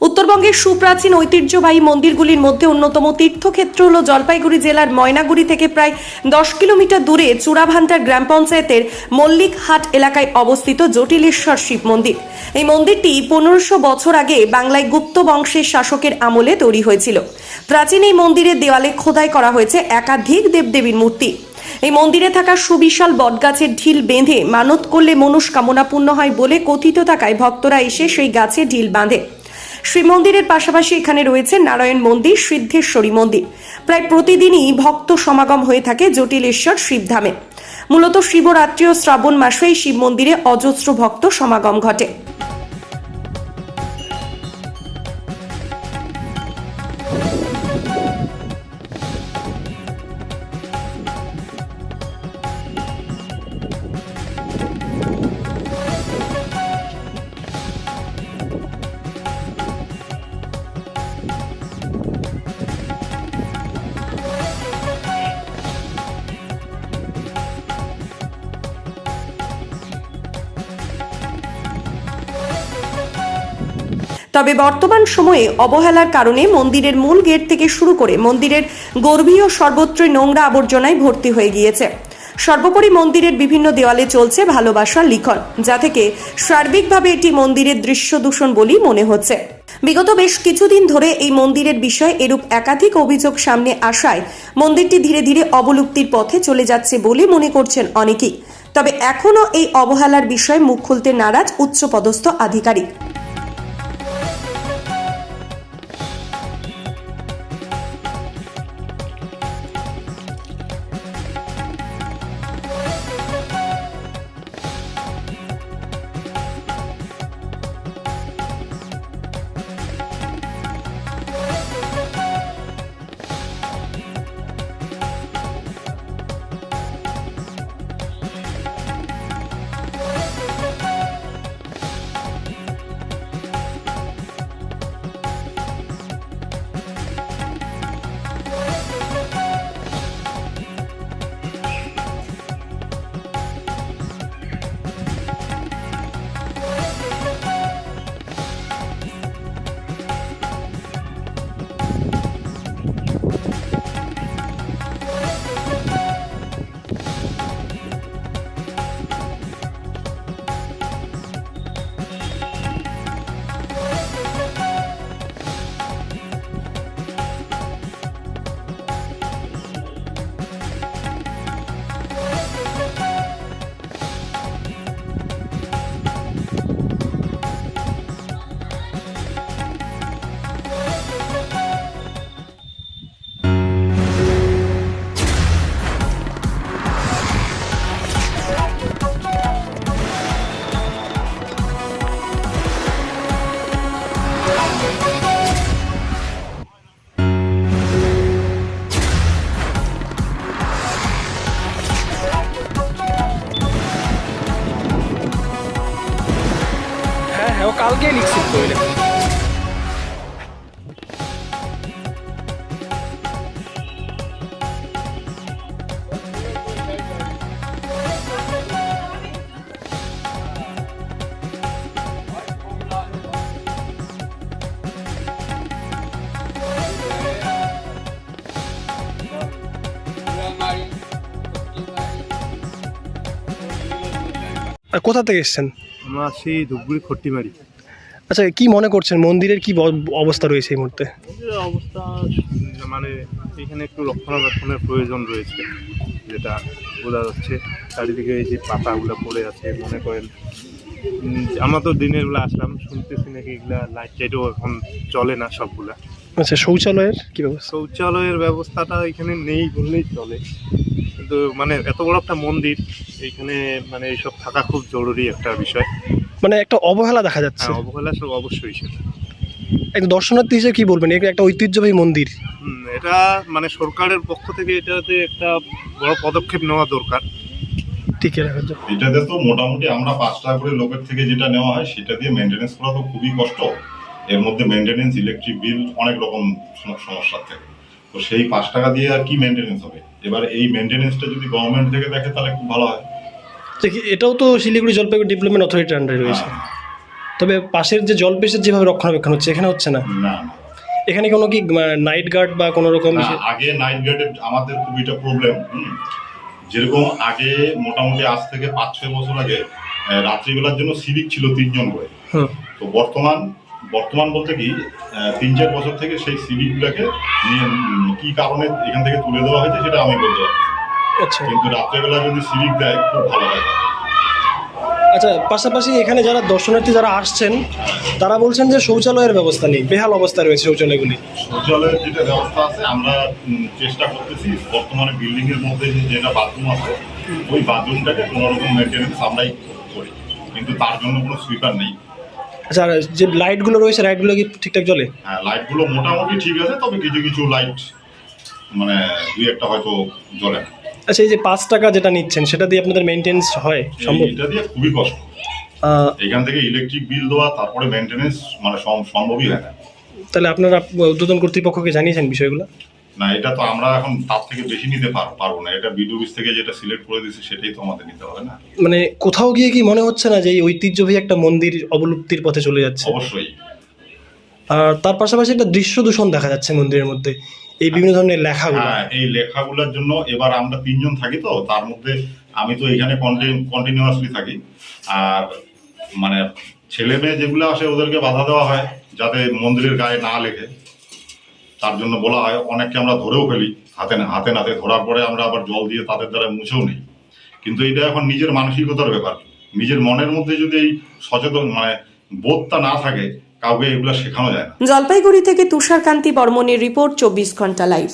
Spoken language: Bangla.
উত্তরবঙ্গের সুপ্রাচীন ঐতিহ্যবাহী মন্দিরগুলির মধ্যে অন্যতম তীর্থক্ষেত্র হল জলপাইগুড়ি জেলার ময়নাগুড়ি থেকে প্রায় দশ কিলোমিটার দূরে চূড়াভান্টার গ্রাম পঞ্চায়েতের মল্লিকহাট এলাকায় অবস্থিত জটিলেশ্বর শিব মন্দির। এই মন্দিরটি পনেরোশো বছর আগে বাংলায় গুপ্ত বংশের শাসকের আমলে তৈরি হয়েছিল। প্রাচীন এই মন্দিরের দেওয়ালে খোদাই করা হয়েছে একাধিক দেবদেবীর মূর্তি। এই মন্দিরে থাকা সুবিশাল বটগাছের ঢিল বেঁধে মানত করলে মনস্কামনা পূর্ণ হয় বলে কথিত থাকায় ভক্তরা এসে সেই গাছে ঢিল বাঁধে। শ্রীমন্দিরের পাশাপাশি এখানে রয়েছে নারায়ণ মন্দির, সিদ্ধেশ্বরী মন্দির। প্রায় প্রতিদিনই ভক্ত সমাগম হয়ে থাকে জটিলেশ্বর শিবধামে মূলত শিবরাত্রি ও শ্রাবণ মাসে এই শিব মন্দিরে অজস্র ভক্ত সমাগম ঘটে। তবে বর্তমান সময়ে অবহেলার কারণে মন্দিরের মূল গেট থেকে শুরু করে মন্দিরের গর্ভীয় সর্বত্রই নোংরা আবর্জনায় ভর্তি হয়ে গিয়েছে। সর্বোপরি মন্দিরের বিভিন্ন দেওয়ালে চলছে ভালোবাসার লিখন, যা থেকে সার্বিকভাবে এটি মন্দিরের দৃশ্য দূষণ বলেই মনে হচ্ছে। বিগত বেশ কিছুদিন ধরে এই মন্দিরের বিষয়ে এরূপ একাধিক অভিযোগ সামনে আসায় মন্দিরটি ধীরে ধীরে অবলুপ্তির পথে চলে যাচ্ছে বলে মনে করছেন অনেকেই। তবে এখনও এই অবহেলার বিষয়ে মুখ খুলতে নারাজ উচ্চপদস্থ আধিকারিক। হ্যাঁ হ্যাঁ ও কালকেই লিখছিল তো ওই লেখা। আর কোথা থেকে এসেছেন আমরা আছি ধূপগুড়ি খট্টিমারি। আচ্ছা কি মনে করছেন? মন্দিরের কি অবস্থা রয়েছে এই মুহূর্তে? অবস্থা মানে এখানে একটু রক্ষণাবেক্ষণের প্রয়োজন রয়েছে যেটা বোঝা যাচ্ছে। চারিদিকে এই যে পাতাগুলো পড়ে আছে মনে করেন। আমরা তো দিনের বেলা আসলাম শুনতেছি নাকি এগুলা লাইট টাইটও এখন চলে না সবগুলা। আচ্ছা শৌচালয়ের কি ব্যবস্থা? শৌচালয়ের ব্যবস্থাটা এখানে নেই বললেই চলে। মানে এত বড় একটা মন্দির এইখানে মানে এইসব থাকা খুব জরুরি একটা বিষয়। মানে একটা অবহেলা দেখা যাচ্ছে। হ্যাঁ অবহেলা সব অবশ্যই সেটা। একজন দর্শনার্থী হিসেবে কি বলবেন? এটা একটা ঐতিহ্যবাহী মন্দির। এটা মানে সরকারের পক্ষ থেকে এটাতে একটা বড় পদক্ষেপ নেওয়া দরকার। টিকে রাখার জন্য এটাতে তো মোটামুটি আমরা পাঁচ টাকা করে লোকের থেকে যেটা নেওয়া হয় সেটা দিয়ে মেনটেনেন্স করা তো খুবই কষ্ট। এর মধ্যে মেনটেনেন্স ইলেকট্রিক বিল অনেক রকম সমস্যা থাকে। তো সেই পাঁচ টাকা দিয়ে আর কি মেনটেনেন্স হবে? এবার এই মেনটেনেন্সটা যদি গভর্নমেন্ট থেকে দেখে তাহলে খুব ভালো হয়। কি- এটাও তো শিলিগুড়ি জলপাইগুড়ি ডেভেলপমেন্ট অথরিটির আন্ডারে রয়েছে। তবে পাশের যে জলপেশের যেভাবে রক্ষণাবেক্ষণ হচ্ছে এখানে হচ্ছে না? না এখানে কোনো কি নাইট গার্ড বা কোনো রকম আগে নাইট গার্ডের আমাদের খুব এটা প্রবলেম যেরকম আগে মোটামুটি আজ থেকে পাঁচ ছয় বছর আগে রাত্রিবেলার জন্য সিভিক ছিল তিনজন করে। তো বর্তমান বর্তমান বলতে কি তিন চার বছর থেকে সেই উম, কি কারণে এখান থেকে তুলে দেওয়া হয়েছে সেটা আমি বলতে পারছি। আচ্ছা। কিন্তু রাত্রেবেলা যদি সিভিক দেয় খুব ভালো হয়। আচ্ছা পাশাপাশি এখানে যারা দর্শনার্থী যারা আসছেন তারা বলছেন যে শৌচালয়ের ব্যবস্থা নেই বেহাল অবস্থা রয়েছে শৌচালয়গুলি। শৌচালয়ের যেটা ব্যবস্থা আছে আমরা চেষ্টা করতেছি বর্তমানে বিল্ডিং এর মধ্যে যেটা বাথরুম আছে ওই বাথরুমটাকে কোনো রকম মেনটেনেন্স আমরাই করি। কিন্তু তার জন্য কোনো সুইপার নেই। আচ্ছা যে লাইটগুলো রয়েছে লাইটগুলো কি ঠিকঠাক জ্বলে? হ্যাঁ লাইটগুলো মোটামুটি ঠিক আছে তবে কিছু কিছু লাইট মানে দুই একটা হয়তো জ্বলে না। আচ্ছা এই যে পাঁচ টাকা যেটা নিচ্ছেন সেটা দিয়ে আপনাদের মেনটেন্স হয় সম্ভব? এটা দিয়ে খুবই কষ্ট। এখান থেকে ইলেকট্রিক বিল দেওয়া তারপরে মেনটেনেন্স মানে সম- সম্ভবই হয় না। তাহলে আপনারা উদ্বোধন কর্তৃপক্ষকে জানিয়েছেন বিষয়গুলো? না এটা তো আমরা এখন তার থেকে বেশি নিতে পার- পারব না। এটা বিডিওবিস থেকে যেটা সিলেক্ট করে দিয়েছে সেটাই তো আমাদের নিতে হবে না? মানে কোথাও গিয়ে কি মনে হচ্ছে না যে এই ঐতিহ্যবাহী একটা মন্দির অবলুপ্তির পথে চলে যাচ্ছে? অবশ্যই। আর তার পাশাপাশি একটা দৃশ্য দূষণ দেখা যাচ্ছে মন্দিরের মধ্যে। এই বিভিন্ন ধরনের লেখাগুলো। হ্যাঁ এই লেখাগুলোর জন্য এবার আমরা তিনজন থাকি তো তার মধ্যে আমি তো এখানে কন্টিনিউয়াসলি থাকি। আর মানে ছেলে মেয়ে যেগুলো আসে ওদেরকে বাধা দেওয়া হয় যাতে মন্দিরের গায়ে না লেখে। তার জন্য বলা হয়, অনেককে আমরা ধরেও ফেলি, হাতে না, হাতে নাতে ধরার পরে আমরা আবার জল দিয়ে তাদের দ্বারা মুছেও নেই। কিন্তু এটা এখন নিজের মানসিকতার ব্যাপার। নিজের মনের মধ্যে যদি এই সচেতন মানে বোধটা না থাকে, কাউকে এগুলো শেখানো যায় না। জলপাইগুড়ি থেকে তুষারকান্তি বর্মনের রিপোর্ট, চব্বিশ ঘণ্টা লাইভ।